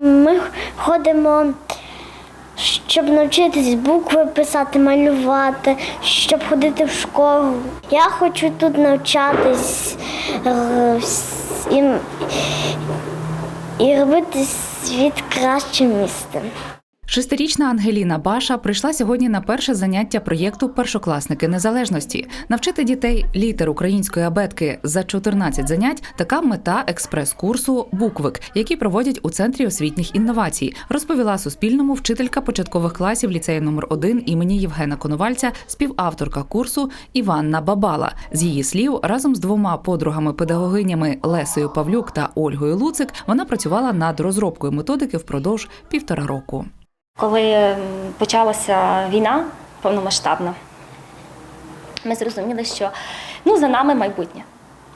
Ми ходимо, щоб навчитись букви писати, малювати, щоб ходити в школу. Я хочу тут навчатись е, і, і робити світ кращим містом. Шестирічна Ангеліна Баша прийшла сьогодні на перше заняття проєкту Першокласники незалежності. Навчити дітей літер української абетки за 14 занять. Така мета експрес-курсу Буквик, який проводять у центрі освітніх інновацій, розповіла Суспільному вчителька початкових класів ліцею номер 1 імені Євгена Коновальця, співавторка курсу Іванна Бабала. З її слів, разом з двома подругами-педагогинями Лесею Павлюк та Ольгою Луцик вона працювала над розробкою методики впродовж півтора року. Коли почалася війна повномасштабна, ми зрозуміли, що ну, за нами майбутнє.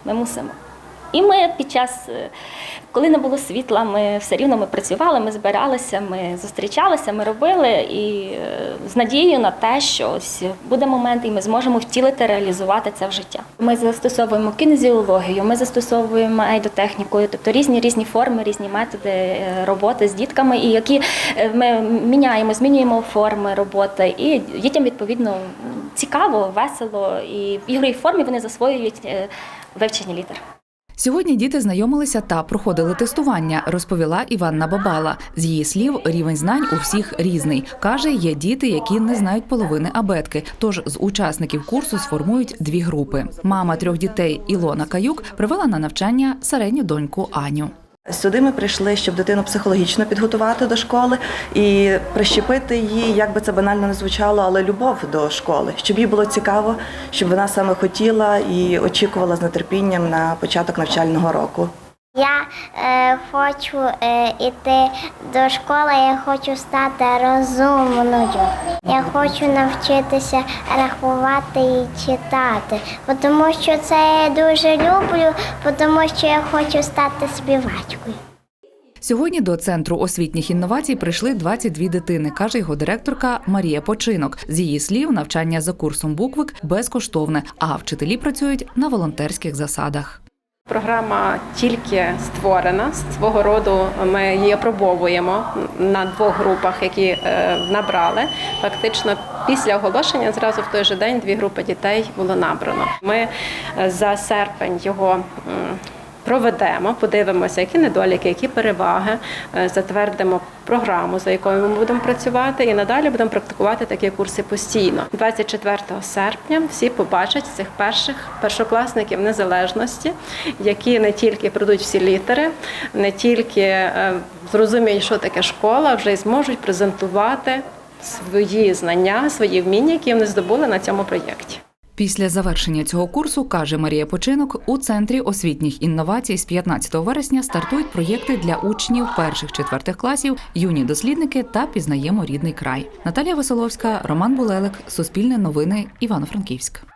Ми мусимо. І ми під час, е, коли не було світла, ми все рівно ми працювали, ми збиралися, ми зустрічалися, ми робили і е, з надією на те, що ось буде момент, і ми зможемо втілити, реалізувати це в життя. Ми застосовуємо кінезіологію, ми застосовуємо ейдотехніку, тобто різні різні форми, різні методи е, роботи з дітками, і які е, ми міняємо, змінюємо форми роботи, і дітям відповідно цікаво, весело, і в ігровій формі вони засвоюють вивчення літер. Сьогодні діти знайомилися та проходили тестування, розповіла Іванна Бабала. З її слів, рівень знань у всіх різний. Каже, є діти, які не знають половини абетки. Тож з учасників курсу сформують дві групи. Мама трьох дітей Ілона Каюк привела на навчання середню доньку Аню. Сюди ми прийшли, щоб дитину психологічно підготувати до школи і прищепити їй, як би це банально не звучало, але любов до школи, щоб їй було цікаво, щоб вона саме хотіла і очікувала з нетерпінням на початок навчального року. Я е, хочу е, йти до школи, я хочу стати розумною. Я хочу навчитися рахувати і читати, тому що це я дуже люблю, тому що я хочу стати співачкою. Сьогодні до центру освітніх інновацій прийшли 22 дитини, каже його директорка Марія Починок. З її слів, навчання за курсом буквик безкоштовне, а вчителі працюють на волонтерських засадах. Програма тільки створена свого роду. Ми її опробовуємо на двох групах, які е, набрали. Фактично, після оголошення зразу в той же день дві групи дітей було набрано. Ми е, за серпень його. Проведемо, подивимося, які недоліки, які переваги, е, затвердимо програму, за якою ми будемо працювати, і надалі будемо практикувати такі курси постійно. 24 серпня всі побачать цих перших першокласників незалежності, які не тільки пройдуть всі літери, не тільки е, зрозуміють, що таке школа, вже й зможуть презентувати свої знання, свої вміння, які вони здобули на цьому проєкті. Після завершення цього курсу, каже Марія Починок, у центрі освітніх інновацій з 15 вересня стартують проєкти для учнів перших четвертих класів, юні дослідники та пізнаємо рідний край. Наталія Веселовська, Роман Булелик, Суспільне новини, Івано-Франківськ.